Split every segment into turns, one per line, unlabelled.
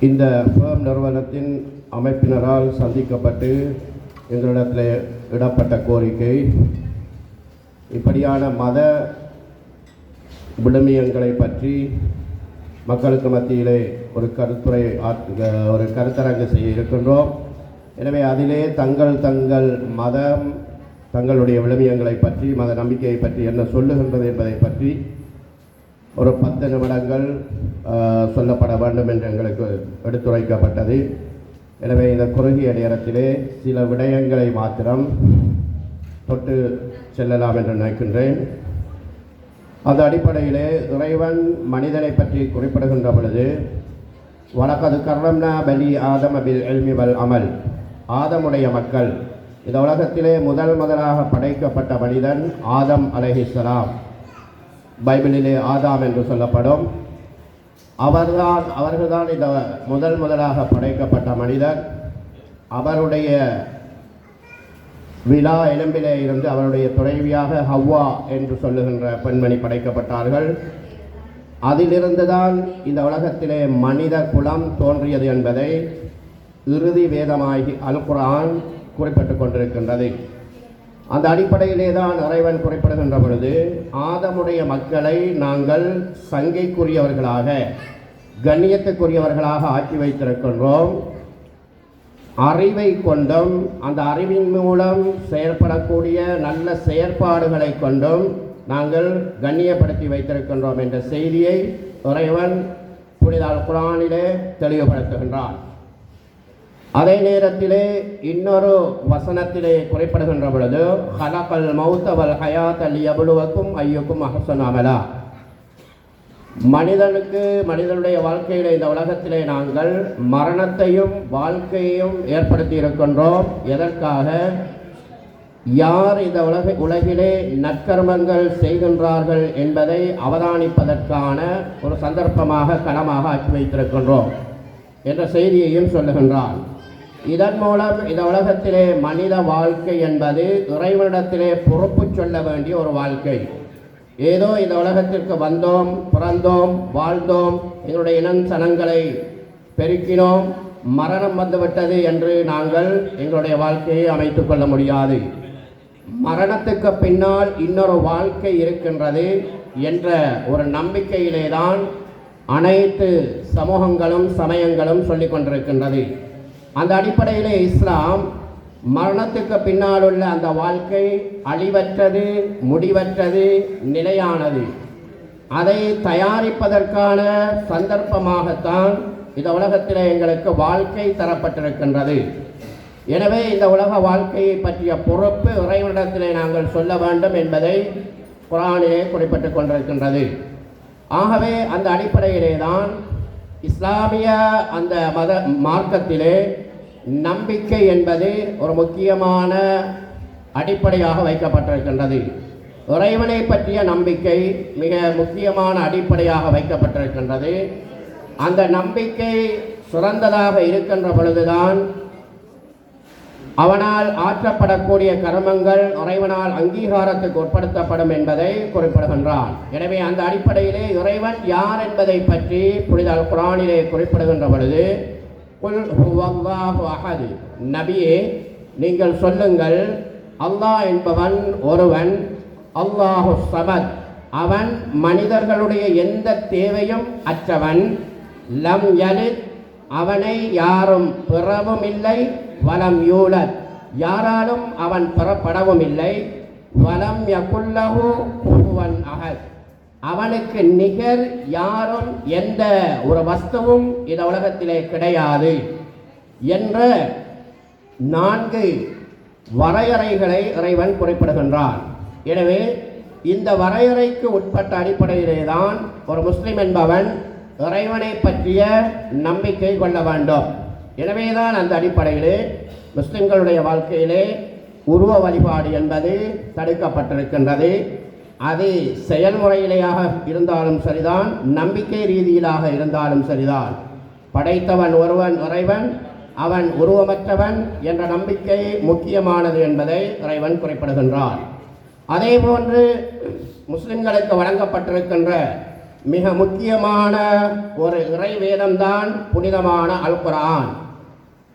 இந்த ஃபேம் நிறுவனத்தின் அமைப்பினரால் சந்திக்கப்பட்டு எங்களிடத்தில் இடப்பட்ட கோரிக்கை இப்படியான மத விழுமியங்களை பற்றி மக்களுக்கு மத்தியிலே ஒரு கருத்துரை ஆற்று ஒரு கருத்தரங்கு செய்ய இருக்கின்றோம். எனவே அதிலே தங்கள் தங்கள் மதம் தங்களுடைய விழுமியங்களை பற்றி மத நம்பிக்கையை பற்றி என்ன சொல்லுகின்றது என்பதை பற்றி ஒரு பத்து நிமிடங்கள் சொல்லப்பட வேண்டும் என்று எங்களுக்கு எடுத்துரைக்கப்பட்டது. எனவே இந்த குறுகிய நேரத்திலே சில விடயங்களை மாத்திரம் தொட்டு செல்லலாம் என்று நினைக்கின்றேன். அந்த அடிப்படையிலே இறைவன் மனிதனை பற்றி குறிப்பிடுகின்ற பொழுது வழக்கது கர்ணம்னா பலி ஆதம் அபில் எல்மிவல் அமல். ஆதமுடைய மக்கள் இந்த உலகத்திலே முதல் முதலாக படைக்கப்பட்ட மனிதன் ஆதம் அலஹிஸ்லாம் பைபிளிலே ஆதாம் என்று சொல்லப்படும். அவர்தான் அவர்கள்தான் இந்த முதல் முதலாக படைக்கப்பட்ட மனிதர். அவருடைய விழா எலும்பிலே இருந்து அவருடைய துணைவியாக ஹவ்வா என்று சொல்லுகின்ற பெண்மணி படைக்கப்பட்டார்கள். அதிலிருந்து தான் இந்த உலகத்திலே மனித குலம் தோன்றியது என்பதை இறுதி வேதமாகி அல் குரான் குறிப்பிட்டுக் கொண்டிருக்கின்றது. அந்த அடிப்படையிலே தான் இறைவன் குறிப்பிடுகின்ற பொழுது ஆதமுடைய மக்களை நாங்கள் சங்கைக்குரியவர்களாக கண்ணியத்துக்குரியவர்களாக ஆக்கி வைத்திருக்கின்றோம். அறிவை கொண்டும் அந்த அறிவின் மூலம் செயற்படக்கூடிய நல்ல செயற்பாடுகளை கொண்டும் நாங்கள் கண்ணியப்படுத்தி வைத்திருக்கின்றோம் என்ற செய்தியை இறைவன் புனித குரானிலே தெளிவுபடுத்துகின்றான். அதே நேரத்திலே இன்னொரு வசனத்திலே குறைப்படுகின்ற பொழுது ஹலகல் மௌத்தவல் ஹயாத் அல் எவ்வளவுக்கும் ஐயக்கும் அகசனாமலா அமலா. மனிதனுக்கு மனிதனுடைய வாழ்க்கையில இந்த உலகத்திலே நாங்கள் மரணத்தையும் வாழ்க்கையையும் ஏற்படுத்தி இருக்கின்றோம். எதற்காக? யார் இந்த உலக உலகிலே நற்கர்மங்கள் செய்கின்றார்கள் என்பதை அவதானிப்பதற்கான ஒரு சந்தர்ப்பமாக கனமாக ஆக்கி வைத்திருக்கின்றோம் என்ற செய்தியையும் சொல்லுகின்றான். இதன் மூலம் இந்த உலகத்திலே மனித வாழ்க்கை என்பது இறைவனிடத்திலே பொறுப்பு சொல்ல வேண்டிய ஒரு வாழ்க்கை. ஏதோ இந்த உலகத்திற்கு வந்தோம் பிறந்தோம் வாழ்ந்தோம் எங்களுடைய இனம் சனங்களை பெருக்கினோம் மரணம் வந்துவிட்டது என்று நாங்கள் எங்களுடைய வாழ்க்கையை அமைத்துக் கொள்ள முடியாது. மரணத்துக்கு பின்னால் இன்னொரு வாழ்க்கை இருக்கின்றது என்ற ஒரு நம்பிக்கையிலே தான் அனைத்து சமூகங்களும் சமயங்களும் சொல்லிக் கொண்டிருக்கின்றது. அந்த அடிப்படையிலே இஸ்லாம் மரணத்துக்கு பின்னால் உள்ள அந்த வாழ்க்கை அழிவற்றது முடிவற்றது நிலையானது. அதை தயாரிப்பதற்கான சந்தர்ப்பமாகத்தான் இந்த உலகத்தில் எங்களுக்கு வாழ்க்கை தரப்பட்டிருக்கின்றது. எனவே இந்த உலக வாழ்க்கையை பற்றிய பொறுப்பு இறைவனிடத்திலே நாங்கள் சொல்ல வேண்டும் என்பதை குரானிலே குறிப்பிட்டுக் கொண்டிருக்கின்றது. ஆகவே அந்த அடிப்படையிலே தான் இஸ்லாமிய அந்த மத மார்க்கத்திலே நம்பிக்கை என்பது ஒரு முக்கியமான அடிப்படையாக வைக்கப்பட்டிருக்கின்றது. இறைவனை பற்றிய நம்பிக்கை மிக முக்கியமான அடிப்படையாக வைக்கப்பட்டிருக்கின்றது. அந்த நம்பிக்கை சிறந்ததாக இருக்கின்ற பொழுதுதான் அவனால் ஆற்றப்படக்கூடிய கர்மங்கள் இறைவனால் அங்கீகாரத்துக்கு உட்படுத்தப்படும் என்பதை குறிப்பிடுகின்றான். எனவே அந்த அடிப்படையிலே இறைவன் யார் என்பதை பற்றி புனித குரானிலே குறிப்பிடுகின்ற பொழுது குல் ஹுவல்லாஹு அஹது நபியே நீங்கள் சொல்லுங்கள். அல்லாஹ் என்பவன் ஒருவன். அல்லாஹு சமத். அவன் மனிதர்களுடைய எந்த தேவையும் அற்றவன். லம் யலித் அவனை யாரும் பிறவும் இல்லை. வலம் யூலத் யாராலும் அவன் பெறப்படவும் இல்லை. வலம் யகுல்லஹு குஃபுவன் அஹத். அவனுக்கு நிகர் யாரும் எந்த ஒரு வஸ்துவும் இந்த உலகத்திலே கிடையாது என்ற நான்கு வரையறைகளை இறைவன் குறிப்பிடுகின்றான். எனவே இந்த வரையறைக்கு உட்பட்ட அடிப்படையிலே தான் ஒரு முஸ்லிம் என்பவன் இறைவனை பற்றிய நம்பிக்கை கொள்ள வேண்டும். எனவே தான் அந்த அடிப்படையிலே முஸ்லிம்களுடைய வாழ்க்கையிலே உருவ வழிபாடு என்பது தடுக்கப்பட்டிருக்கின்றது. அது செயல்முறையிலேயாக இருந்தாலும் சரிதான் நம்பிக்கை ரீதியிலாக இருந்தாலும் சரிதான். படைத்தவன் ஒருவன் இறைவன் அவன் உருவமற்றவன் என்ற நம்பிக்கை முக்கியமானது என்பதை இறைவன் குறிப்பிடுகின்றான். அதேபோன்று முஸ்லிம்களுக்கு வழங்கப்பட்டிருக்கின்ற மிக முக்கியமான ஒரு இறை வேதம்தான் புனிதமான அல்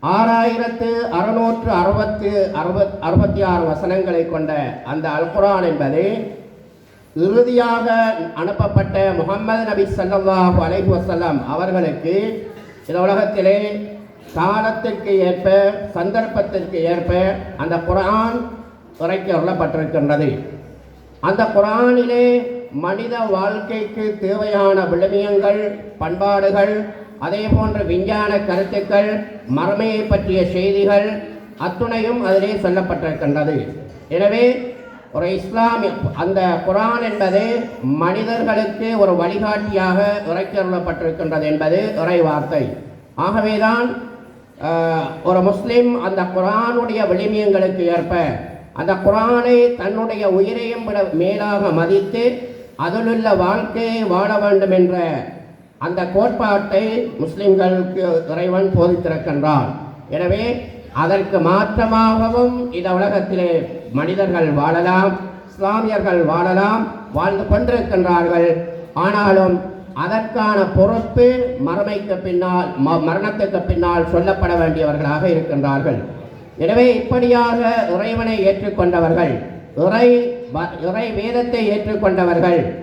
ஆறாயிரத்து அறுநூற்று அறுபத்து அறுபத் அறுபத்தி ஆறு வசனங்களை கொண்ட அந்த அல் என்பது இறுதியாக அனுப்பப்பட்ட முகமது நபி ஸல்லல்லாஹு அலைஹி வசல்லாம் அவர்களுக்கு இந்த உலகத்திலே காலத்திற்கு ஏற்ப சந்தர்ப்பத்திற்கு ஏற்ப அந்த குரான் இறக்கி அருளப்பட்டிருக்கின்றது. அந்த குரானிலே மனித வாழ்க்கைக்கு தேவையான விழுமியங்கள் பண்பாடுகள் அதே போன்ற விஞ்ஞான கருத்துக்கள் மறுமையை பற்றிய செய்திகள் அத்துணையும் அதிலே சொல்லப்பட்டிருக்கின்றது. எனவே ஒரு இஸ்லாமிய அந்த குரான் என்பது மனிதர்களுக்கு ஒரு வழிகாட்டியாக இறக்கியுள்ளப்பட்டிருக்கின்றது என்பது இறை வார்த்தை ஆகவேதான் ஒரு முஸ்லீம் அந்த குரானுடைய விளிமியங்களுக்கு ஏற்ப அந்த குரானை தன்னுடைய உயிரையும் விட மேலாக மதித்து அதிலுள்ள வாழ்க்கையை வாழ வேண்டும் என்ற அந்த கோட்பாட்டை முஸ்லிம்களுக்கு இறைவன் போதித்திருக்கின்றான். எனவே அதற்கு மாற்றமாகவும் இந்த உலகத்திலே மனிதர்கள் வாழலாம் இஸ்லாமியர்கள் வாழலாம் வாழ்ந்து கொண்டிருக்கின்றார்கள் ஆனாலும் அதற்கான பொறுப்பு மறுமைக்கு பின்னால் ம- மரணத்துக்கு பின்னால் சொல்லப்பட வேண்டியவர்களாக இருக்கின்றார்கள். எனவே இப்படியாக இறைவனை ஏற்றுக்கொண்டவர்கள் இறை வ- இறை வேதத்தை ஏற்றுக்கொண்டவர்கள்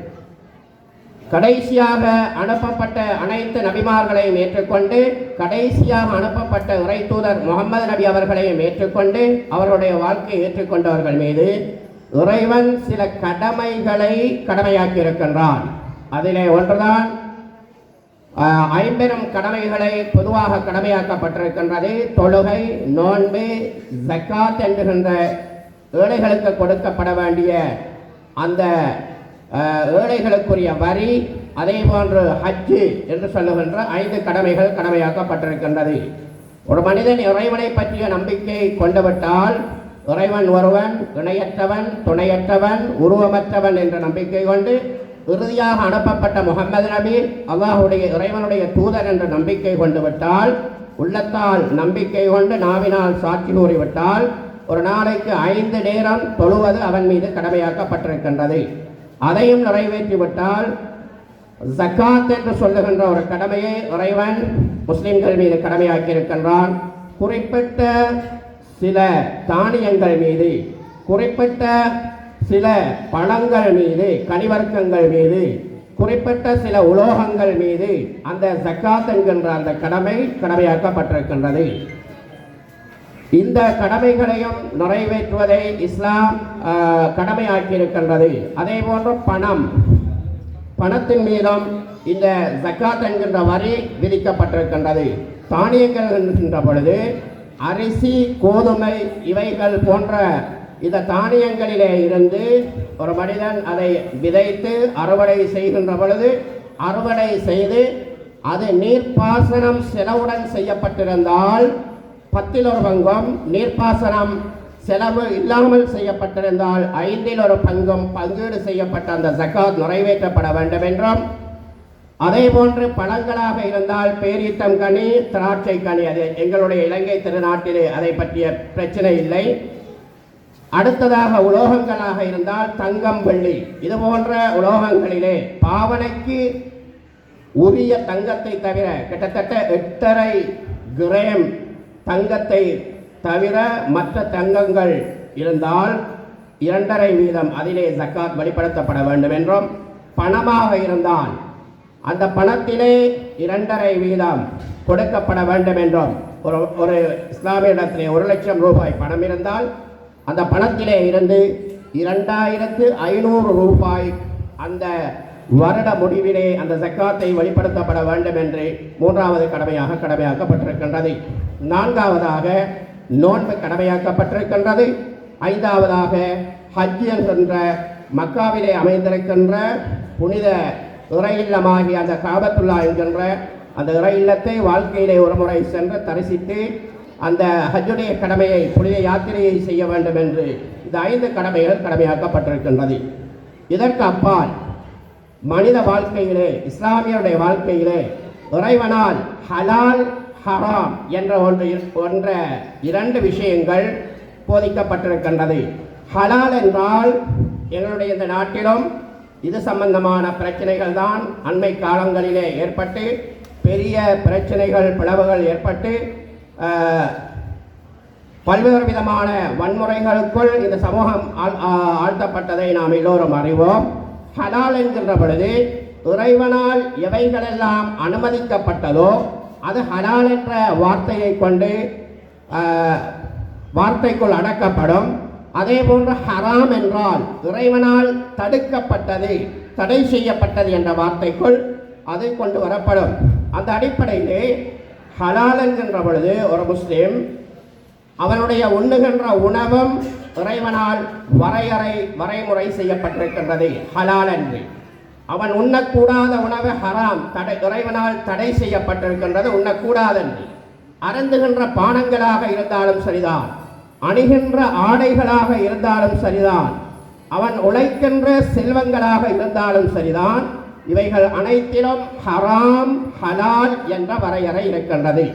கடைசியாக அனுப்பப்பட்ட அனைத்து நபிமார்களையும் ஏற்றுக்கொண்டு கடைசியாக அனுப்பப்பட்ட உரை தூதர் முகமது நபி அவர்களையும் ஏற்றுக்கொண்டு அவருடைய வாழ்க்கையை ஏற்றுக்கொண்டவர்கள் மீது இறைவன் சில கடமைகளை கடமையாக்கி இருக்கின்றான் அதிலே ஒன்றுதான் ஐம்பெரும் கடமைகளை பொதுவாக கடமையாக்கப்பட்டிருக்கின்றது. தொழுகை நோன்பு ஜக்காத் என்கின்ற ஏழைகளுக்கு கொடுக்கப்பட வேண்டிய அந்த ஏழைகளுக்குரிய வரி அதே போன்று ஹஜ்ஜு என்று சொல்லுகின்ற ஐந்து கடமைகள் கடமையாக்கப்பட்டிருக்கின்றது. ஒரு மனிதன் இறைவனை பற்றிய நம்பிக்கை கொண்டுவிட்டால் இறைவன் ஒருவன் இணையற்றவன் துணையற்றவன் உருவமற்றவன் என்ற நம்பிக்கை கொண்டு இறுதியாக அனுப்பப்பட்ட முகமது நபி அல்லாஹுடைய இறைவனுடைய தூதர் என்ற நம்பிக்கை கொண்டு விட்டால் உள்ளத்தால் நம்பிக்கை கொண்டு நாவினால் சாட்சி கூறிவிட்டால் ஒரு நாளைக்கு ஐந்து நேரம் தொழுவது அவன் மீது கடமையாக்கப்பட்டிருக்கின்றது. அதையும் நிறைவேற்றிவிட்டால் ஜக்காத் என்று சொல்லுகின்ற ஒரு கடமையை இறைவன் முஸ்லிம்கள் மீது கடமையாக்கி இருக்கின்றான் குறிப்பிட்ட சில தானியங்கள் மீது குறிப்பிட்ட சில பழங்கள் மீது கனிவர்க்கங்கள் மீது குறிப்பிட்ட சில உலோகங்கள் மீது அந்த ஜக்காத் என்கின்ற அந்த கடமை கடமையாக்கப்பட்டிருக்கின்றது. இந்த கடமைகளையும் நிறைவேற்றுவதை இஸ்லாம் கடமையாக்கியிருக்கின்றது. அதே போன்று பணம். பணத்தின் மீதும் இந்த ஜக்காத் என்கின்ற வரி விதிக்கப்பட்டிருக்கின்றது. தானியங்கள் என்கின்ற பொழுது அரிசி கோதுமை இவைகள் போன்ற இந்த தானியங்களிலே இருந்து ஒரு மனிதன் அதை விதைத்து அறுவடை செய்கின்ற பொழுது அறுவடை செய்து அது நீர்ப்பாசனம் செலவுடன் செய்யப்பட்டிருந்தால் பத்தில் ஒரு பங்கும் நீர்ப்பாசனம் செலவு இல்லாமல் செய்யப்பட்டிருந்தால் ஐந்தில் ஒரு பங்கும் பங்கீடு செய்யப்பட்ட அந்த ஜக்காத் நிறைவேற்றப்பட வேண்டும் என்றும் அதே போன்று பழங்களாக இருந்தால் பேரீத்தம் கனி திராட்சை கனி அது எங்களுடைய இலங்கை திருநாட்டிலே அதை பற்றிய பிரச்சனை இல்லை. அடுத்ததாக உலோகங்களாக இருந்தால் தங்கம் வெள்ளி இது போன்ற உலோகங்களிலே பாவனைக்கு உரிய தங்கத்தை தவிர கிட்டத்தட்ட எட்டரை கிரேம் தங்கத்தை தவிர மற்ற தங்கங்கள் இருந்தால் இரண்டரை வீதம் அதிலே ஜக்காத் வெளிப்படுத்தப்பட வேண்டும் என்றும் பணமாக இருந்தால் அந்த பணத்திலே இரண்டரை வீதம் கொடுக்கப்பட வேண்டும் என்றும் ஒரு ஒரு இஸ்லாமிய இடத்திலே ஒரு லட்சம் ரூபாய் பணம் இருந்தால் அந்த பணத்திலே இருந்து இரண்டாயிரத்து ஐநூறு ரூபாய் அந்த வருட முடிவிலே அந்த ஜக்காத்தை வெளிப்படுத்தப்பட வேண்டும் என்று மூன்றாவது கடமையாக கடமையாக்கப்பட்டிருக்கின்றது. நான்காவதாக நோன்பு கடமையாக்கப்பட்டிருக்கின்றது. ஐந்தாவதாக ஹஜ் என்கின்ற மக்காவிலே அமைந்திருக்கின்ற புனித இறை இல்லமாகி அந்த காபத்துல்லா என்கின்ற அந்த இறை இல்லத்தை வாழ்க்கையிலே ஒரு முறை சென்று தரிசித்து அந்த ஹஜ்ஜுடைய கடமையை புனித யாத்திரையை செய்ய வேண்டும் என்று இந்த ஐந்து கடமைகள் கடமையாக்கப்பட்டிருக்கின்றது. இதற்கு அப்பால் மனித வாழ்க்கையிலே இஸ்லாமியருடைய வாழ்க்கையிலே இறைவனால் ஹலால் ஹராம் என்ற ஒன்று போன்ற இரண்டு விஷயங்கள் போதிக்கப்பட்டிருக்கின்றது. ஹலால் என்றால் எங்களுடைய இந்த நாட்டிலும் இது சம்பந்தமான பிரச்சனைகள் தான் அண்மை காலங்களிலே ஏற்பட்டு பெரிய பிரச்சனைகள் பிளவுகள் ஏற்பட்டு பல்வேறு விதமான வன்முறைகளுக்குள் இந்த சமூகம் ஆழ்- ஆழ்த்தப்பட்டதை நாம் எல்லோரும் அறிவோம். ஹலால் என்கின்ற பொழுது இறைவனால் எவைகளெல்லாம் அனுமதிக்கப்பட்டதோ அது ஹலால் என்ற வார்த்தையை கொண்டு வார்த்தைக்குள் அடக்கப்படும். அதே போன்று ஹராம் என்றால் இறைவனால் தடுக்கப்பட்டது தடை செய்யப்பட்டது என்ற வார்த்தைக்குள் அது கொண்டு வரப்படும். அந்த அடிப்படையிலே ஹலால் என்கின்ற பொழுது ஒரு முஸ்லீம் அவனுடைய உண்ணுகின்ற உணவும் இறைவனால் வரையறை வரைமுறை செய்யப்பட்டிருக்கின்றது ஹலால் என்று அவன் உண்ணக்கூடாத உணவு ஹராம். தடை இறைவனால் தடை செய்யப்பட்டிருக்கின்றது உண்ணக்கூடாதென்று. அருந்துகின்ற பானங்களாக இருந்தாலும் சரிதான். அணிகின்ற ஆடைகளாக இருந்தாலும் சரிதான். அவன் உழைக்கின்ற செல்வங்களாக இருந்தாலும் சரிதான். இவைகள் அனைத்திலும் ஹராம் ஹலால் என்ற வரையறை இருக்கின்றது.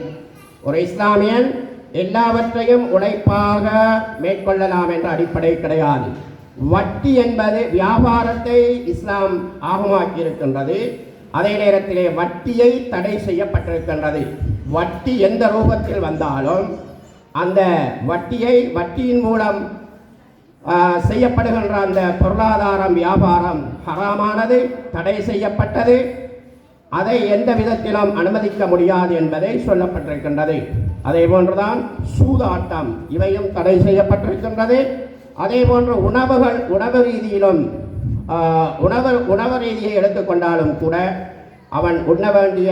ஒரு இஸ்லாமியன் எல்லாவற்றையும் உழைப்பாக மேற்கொள்ளலாம் என்ற அடிப்படை கிடையாது. வட்டி என்பது வியாபாரத்தை இஸ்லாம் ஆகமாக்கி இருக்கின்றது அதே நேரத்திலே வட்டியை தடை செய்யப்பட்டிருக்கின்றது. வட்டி எந்த ரூபத்தில் வந்தாலும் அந்த வட்டியை வட்டியின் மூலம் செய்யப்படுகின்ற அந்த பொருளாதாரம் வியாபாரம் ஹராமானது தடை செய்யப்பட்டது. அதை எந்த விதத்திலும் அனுமதிக்க முடியாது என்பதை சொல்லப்பட்டிருக்கின்றது. அதே போன்றுதான் சூதாட்டம் இவையும் தடை செய்யப்பட்டிருக்கின்றது. அதே போன்று உணவுகள் உணவு ரீதியிலும் உணவு உணவு ரீதியை எடுத்துக்கொண்டாலும் கூட அவன் உண்ண வேண்டிய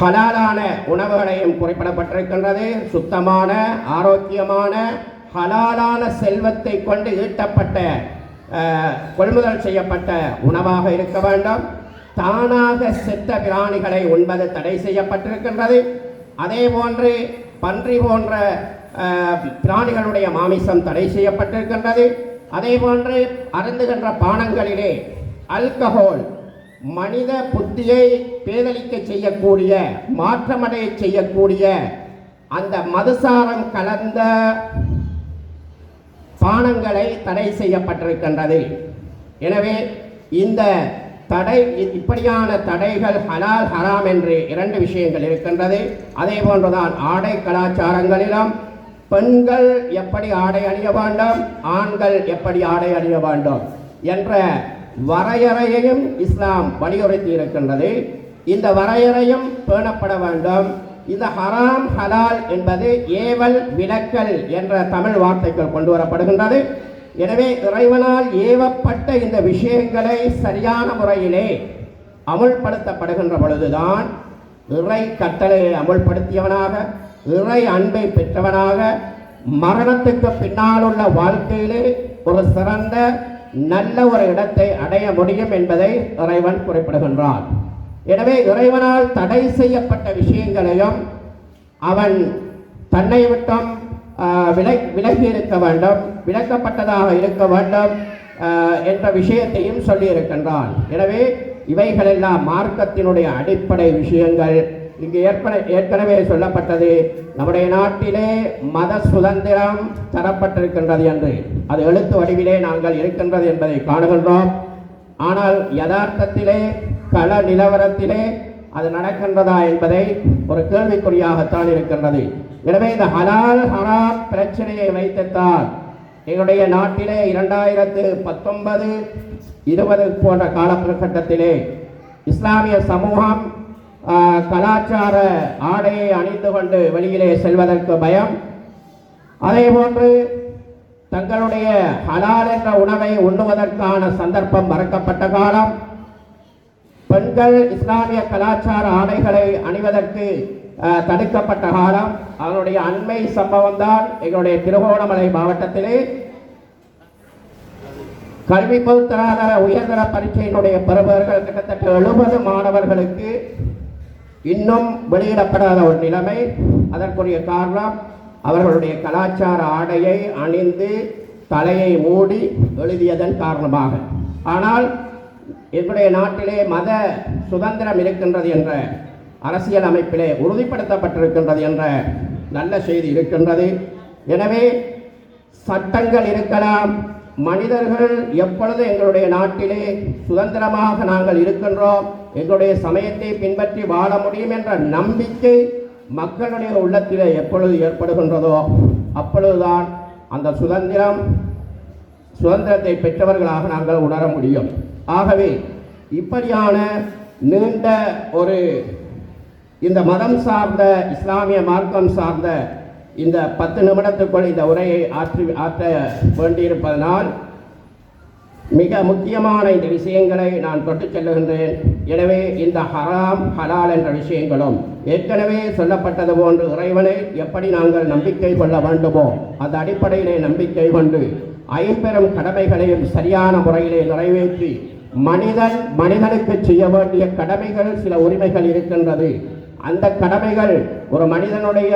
ஹலாலான உணவுகளையும் குறிப்பிடப்பட்டிருக்கின்றது. சுத்தமான ஆரோக்கியமான ஹலாலான செல்வத்தை கொண்டு ஈட்டப்பட்ட கொள்முதல் செய்யப்பட்ட உணவாக இருக்க வேண்டும். தானாக செத்த பிராணிகளை உண்பது தடை செய்யப்பட்டிருக்கின்றது. அதே போன்று பன்றி போன்ற பிராணிகளுடைய மாமிசம் தடை செய்யப்பட்டிருக்கின்றது. அதே போன்று அருந்துகின்ற பானங்களிலே அல்கஹோல் மனித புத்தியை பேதலிக்க செய்யக்கூடிய மாற்றமடைய செய்யக்கூடிய அந்த மதுசாரம் கலந்த பானங்களை தடை செய்யப்பட்டிருக்கின்றது. எனவே இந்த தடை இப்படியான தடைகள் ஹலால் ஹராம் என்று இரண்டு விஷயங்கள் இருக்கின்றது. அதே போன்றுதான் ஆடை கலாச்சாரங்களிலும் பெண்கள் எப்படி ஆடை அணிய வேண்டும்? ஆண்கள் எப்படி ஆடை அணிய வேண்டும்? என்ற வரையறையையும் இஸ்லாம் வலியுறுத்தி இருக்கின்றது. இந்த வரையறையும் பேணப்பட வேண்டும். இந்த ஹராம் ஹலால் என்பது ஏவல் விளக்கல் என்ற தமிழ் வார்த்தைகள் கொண்டு வரப்படுகின்றது. எனவே இறைவனால் ஏவப்பட்ட இந்த விஷயங்களை சரியான முறையிலே அமுல்படுத்தப்படுகின்ற பொழுதுதான் இறை கட்டளையை அமுல்படுத்தியவனாக இறை அன்பை பெற்றவனாக மரணத்துக்கு பின்னால் உள்ள வாழ்க்கையிலே ஒரு சிறந்த நல்ல ஒரு இடத்தை அடைய முடியும் என்பதை இறைவன் குறிப்பிடுகின்றான். எனவே இறைவனால் தடை செய்யப்பட்ட விஷயங்களையும் அவன் தன்னை விட்டும் விலை விலகி இருக்க வேண்டும் விலக்கப்பட்டதாக இருக்க வேண்டும் என்ற விஷயத்தையும் சொல்லியிருக்கின்றான். எனவே இவைகளெல்லாம் மார்க்கத்தினுடைய அடிப்படை விஷயங்கள். இங்கு ஏற்கனவே ஏற்கனவே சொல்லப்பட்டது. நம்முடைய நாட்டிலே மத சுதந்திரம் தரப்பட்டிருக்கின்றது என்று. அது எழுத்து வடிவிலே நாங்கள் இருக்கின்றது என்பதை காணுகின்றோம். ஆனால் யதார்த்தத்திலே கள நிலவரத்திலே அது நடக்கின்றதா என்பதை ஒரு கேள்விக்குறியாகத்தான் இருக்கின்றது. எனவே இந்த ஹலால் ஹராம் பிரச்சனையை வைத்துத்தான் எங்களுடைய நாட்டிலே இரண்டாயிரத்து பத்தொன்பது இருபது போன்ற காலகட்டத்திலே இஸ்லாமிய சமூகம் கலாச்சார ஆடையை அணிந்து கொண்டு வெளியிலே செல்வதற்கு பயம். அதே போன்று தங்களுடைய ஹலால் என்ற உணவை உண்ணுவதற்கான சந்தர்ப்பம் மறக்கப்பட்ட காலம். பெண்கள் இஸ்லாமிய கலாச்சார ஆடைகளை அணிவதற்கு தடுக்கப்பட்ட காலம். அதனுடைய அண்மை சம்பவம் தான் எங்களுடைய திருகோணமலை மாவட்டத்திலே. கல்வி பொதுத்தராதர உயர்தர பரீட்சையினுடைய பெறுபவர்கள் கிட்டத்தட்ட எழுபது மாணவர்களுக்கு இன்னும் வெளியிடப்படாத ஒரு நிலைமை. அதற்குரிய காரணம் அவர்களுடைய கலாச்சார ஆடையை அணிந்து தலையை மூடி எழுதியதன் காரணமாக. ஆனால் எங்களுடைய நாட்டிலே மத சுதந்திரம் இருக்கின்றது என்ற அரசியல் அமைப்பிலே உறுதிப்படுத்தப்பட்டிருக்கின்றது என்ற நல்ல செய்தி இருக்கின்றது. எனவே சட்டங்கள் இருக்கலாம் மனிதர்கள் எப்பொழுது எங்களுடைய நாட்டிலே சுதந்திரமாக நாங்கள் இருக்கின்றோம் எங்களுடைய சமயத்தை பின்பற்றி வாழ முடியும் என்ற நம்பிக்கை மக்களுடைய உள்ளத்திலே எப்பொழுது ஏற்படுகின்றதோ அப்பொழுதுதான் அந்த சுதந்திரம் சுதந்திரத்தை பெற்றவர்களாக நாங்கள் உணர முடியும். ஆகவே இப்படியான நீண்ட ஒரு இந்த மதம் சார்ந்த இஸ்லாமிய மார்க்கம் சார்ந்த இந்த பத்து நிமிடத்துக்குள் இந்த உரையை ஆற்றி ஆற்ற வேண்டியிருப்பதனால் மிக முக்கியமான இந்த விஷயங்களை நான் தொட்டு செல்லுகின்றேன். எனவே இந்த ஹராம் ஹலால் என்ற விஷயங்களும் ஏற்கனவே சொல்லப்பட்டது போன்று இறைவனை எப்படி நாங்கள் நம்பிக்கை கொள்ள வேண்டுமோ அந்த அடிப்படையிலே நம்பிக்கை கொண்டு ஐம்பெரும் கடமைகளையும் சரியான முறையிலே நிறைவேற்றி மனிதன் மனிதனுக்கு செய்ய வேண்டிய கடமைகள் சில உரிமைகள் இருக்கின்றது. அந்த கடமைகள் ஒரு மனிதனுடைய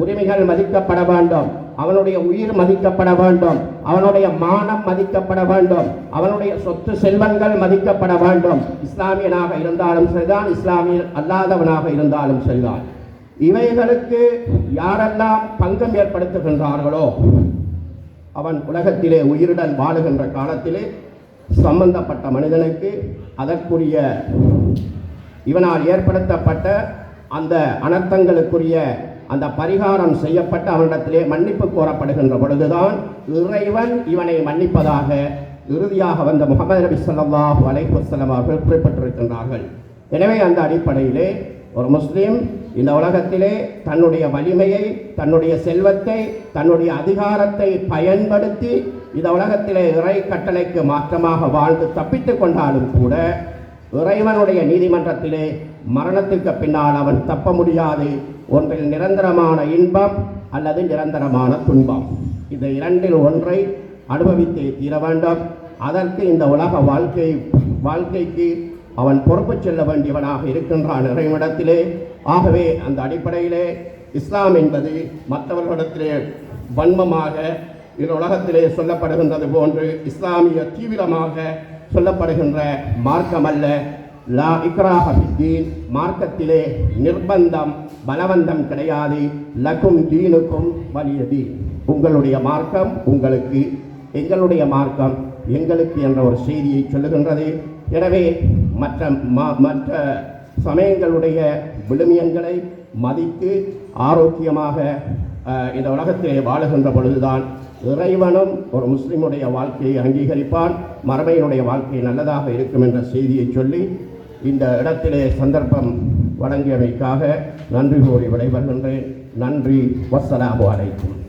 உரிமைகள் மதிக்கப்பட வேண்டும். அவனுடைய உயிர் மதிக்கப்பட வேண்டும். அவனுடைய மானம் மதிக்கப்பட வேண்டும். அவனுடைய சொத்து செல்வங்கள் மதிக்கப்பட வேண்டும். இஸ்லாமியனாக இருந்தாலும் சரிதான் இஸ்லாமிய அல்லாதவனாக இருந்தாலும் சரிதான். இவைகளுக்கு யாரெல்லாம் பங்கம் ஏற்படுத்துகின்றார்களோ அவன் உலகத்திலே உயிருடன் வாழுகின்ற காலத்திலே சம்பந்தப்பட்ட மனிதனுக்கு அதற்குரிய இவனால் ஏற்படுத்தப்பட்ட அந்த அனர்த்தங்களுக்குரிய அந்த பரிகாரம் செய்யப்பட்டு அவனிடத்திலே மன்னிப்பு கோரப்படுகின்ற பொழுதுதான் இறைவன் இவனை மன்னிப்பதாக இறுதியாக வந்த முகமது நபி ஸல்லல்லாஹு அலைஹி அவர்கள் குறிப்பிட்டிருக்கின்றார்கள். எனவே அந்த அடிப்படையிலே ஒரு முஸ்லீம் இந்த உலகத்திலே தன்னுடைய வலிமையை தன்னுடைய செல்வத்தை தன்னுடைய அதிகாரத்தை பயன்படுத்தி இந்த உலகத்திலே இறை கட்டளைக்கு மாற்றமாக வாழ்ந்து தப்பித்து கொண்டாலும் கூட இறைவனுடைய நீதிமன்றத்திலே மரணத்துக்கு பின்னால் அவன் தப்ப முடியாது. ஒன்றில் நிரந்தரமான இன்பம் அல்லது நிரந்தரமான துன்பம். இந்த இரண்டில் ஒன்றை அனுபவித்தே தீர வேண்டும். அதற்கு இந்த உலக வாழ்க்கை வாழ்க்கைக்கு அவன் பொறுப்பு செல்ல வேண்டியவனாக இருக்கின்றான் இறைவனிடத்திலே. ஆகவே அந்த அடிப்படையிலே இஸ்லாம் என்பது மற்றவர்களிடத்திலே வன்மமாக இந்த உலகத்திலே சொல்லப்படுகின்றது போன்று இஸ்லாமிய தீவிரமாக சொல்லப்படுகின்ற மார்க்கம் அல்ல லா இக்ராஹ ஃபித்தீன் மார்க்கத்திலே நிர்பந்தம் பலவந்தம் கிடையாது. லக்கும் தீனுக்கும் வலியது உங்களுடைய மார்க்கம் உங்களுக்கு எங்களுடைய மார்க்கம் எங்களுக்கு என்ற ஒரு செய்தியை சொல்லுகின்றது. எனவே மற்ற ம- மற்ற சமயங்களுடைய விழுமியங்களை மதித்து ஆரோக்கியமாக இந்த உலகத்திலே வாழுகின்ற பொழுதுதான் இறைவனும் ஒரு முஸ்லிமுடைய வாழ்க்கையை அங்கீகரிப்பான். மரபையினுடைய வாழ்க்கை நல்லதாக இருக்கும் என்ற செய்தியை சொல்லி இந்த இடத்திலே சந்தர்ப்பம் வழங்கியமைக்காக நன்றி கூறி விடைபெறுகின்றேன். நன்றி. வஸ்ஸலாமு அலைக்கும்.